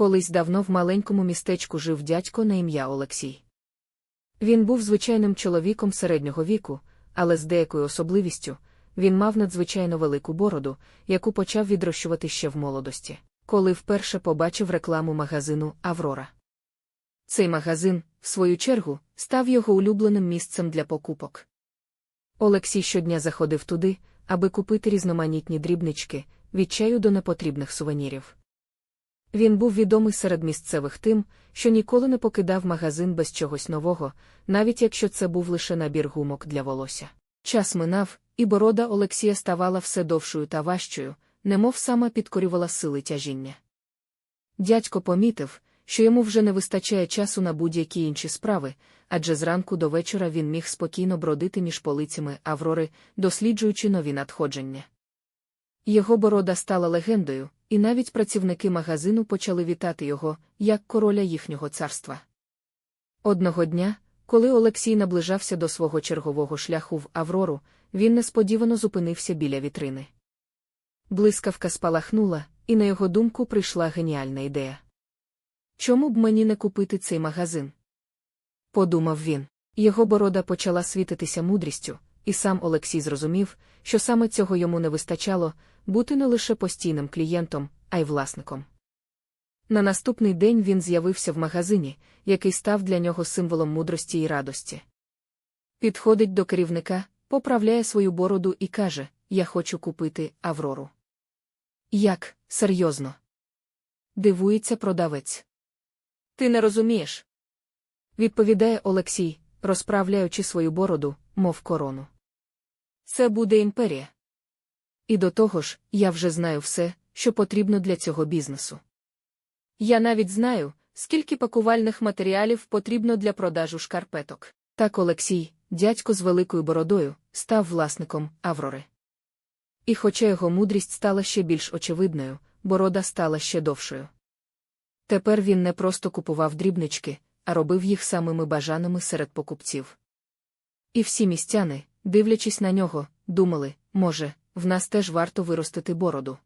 Колись давно в маленькому містечку жив дядько на ім'я Олексій. Він був звичайним чоловіком середнього віку, але з деякою особливістю він мав надзвичайно велику бороду, яку почав відрощувати ще в молодості, коли вперше побачив рекламу магазину Аврора. Цей магазин, в свою чергу, став його улюбленим місцем для покупок. Олексій щодня заходив туди, аби купити різноманітні дрібнички, від чаю до непотрібних сувенірів. Він був відомий серед місцевих тим, що ніколи не покидав магазин без чогось нового, навіть якщо це був лише набір гумок для волосся. Час минав, і борода Олексія ставала все довшою та важчою, немов сама підкорювала сили тяжіння. Дядько помітив, що йому вже не вистачає часу на будь-які інші справи, адже зранку до вечора він міг спокійно бродити між полицями Аврори, досліджуючи нові надходження. Його борода стала легендою, і навіть працівники магазину почали вітати його, як короля їхнього царства. Одного дня, коли Олексій наближався до свого чергового шляху в Аврору, він несподівано зупинився біля вітрини. Блискавка спалахнула, і на його думку прийшла геніальна ідея. Чому б мені не купити цей магазин? Подумав він. Його борода почала світитися мудрістю, і сам Олексій зрозумів, що саме цього йому не вистачало бути не лише постійним клієнтом, а й власником. На наступний день він з'явився в магазині, який став для нього символом мудрості і радості. Підходить до керівника, поправляє свою бороду і каже: Я хочу купити Аврору. Як, серйозно? Дивується продавець. Ти не розумієш? Відповідає Олексій, розправляючи свою бороду, мов корону. Це буде імперія. І до того ж, я вже знаю все, що потрібно для цього бізнесу. Я навіть знаю, скільки пакувальних матеріалів потрібно для продажу шкарпеток. Так Олексій, дядько з великою бородою, став власником Аврори. І хоча його мудрість стала ще більш очевидною, борода стала ще довшою. Тепер він не просто купував дрібнички, а робив їх самими бажаними серед покупців. І всі містяни, дивлячись на нього, думали, може, в нас теж варто виростити бороду.